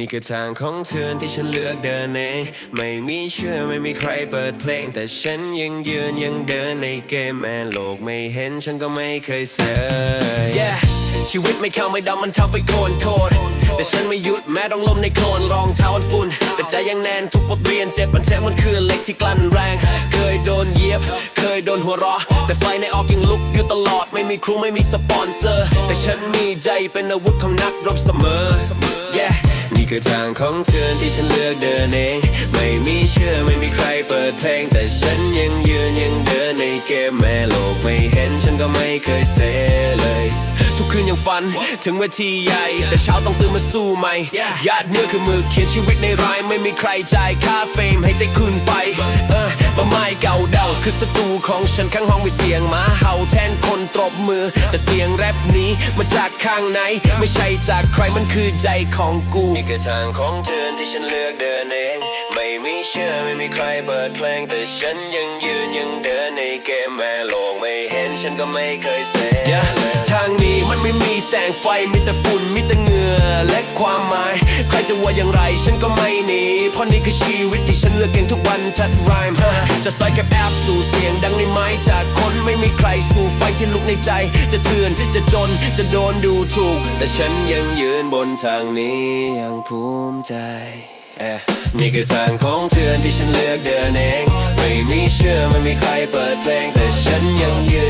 นี่คือทางของเธอที่ฉันเลือกเดินเองไม่มีเชื่อไม่มีใครเปิดเพลง แต่ฉันยังยืนยังเดินในเกมแม้โลกไม่เห็นฉันก็ไม่เคยเสีย yeah ชีวิตไม่เข้าไม่ดำมันเทับไปโคนโคนแต่ฉันไม่หยุดแม้ต้องล้มในโคลนรองเท้ามันฝุ่นแต่ใจยังแน่นทุกบทเรียนเจ็บมันแทบมันคือเหล็กที่กลั่นแรง เคยโดนเหยียบ เคยโดนหัวเราะแต่ไฟในออกยังลุกอยู่ตลอด ไม่มีครูไม่มีสปอนเซอร์ แต่ฉันมีใจเป็นอาวุธของนักรบเสมอ คือทางของเธอที่ฉันเลือกเดินเอง ไม่มีเชื่อไม่มีใครเปิดเพลง แต่ฉันยังยืนยังเดินในเกมแม้โลกไม่เห็นฉันก็ไม่เคยเซเลย ทุกคืนยังฝันถึงเวทีใหญ่ แต่เช้าต้องตื่นมาสู้ใหม่ญาติมือคือมือเขียนชีวิตในรายไม่มีใครจ่ายค่าเฟมให้ได้คืนไปเออมาไม่ เก่าเดาคือศัตรูของฉันข้างห้องมีเสียงหมาเห่าแทนคนตบมือ แต่เสียงแรปนี้มาจากข้างในไม่ใช่จากใครมันคือใจของกูนี่คือทางของเธอที่ฉันเลือกเดินเองไม่มีเชื่อไม่มีใครเปิดเพลงแต่ฉันยังยืนยังเดินในเกมแม่โลกไม่เห็นฉันก็ไม่เคยเสียทางนี้มันไม่มีแสงไฟมีแต่ฝุ่นมีแต่เหงื่อและความหมาย ใครจะว่าอย่างไรฉันก็ไม่หนีเพราะนี่คือชีวิตที่ฉันเลือกเองทุกวันชัดรายฮะจะซอยกับแอบสู่เสียงดังในไม้จากคนไม่มีใครสู่ไฟที่ลุกในใจ จะเถื่อนจะจนจะโดนดูถูก แต่ฉันยังยืนบนทางนี้อย่างภูมิใจนี่คือทางของเธอที่ฉันเลือกเดินเอง ไม่มีเชื่อไม่มีใครเปิดเพลงแต่ฉันยังยืน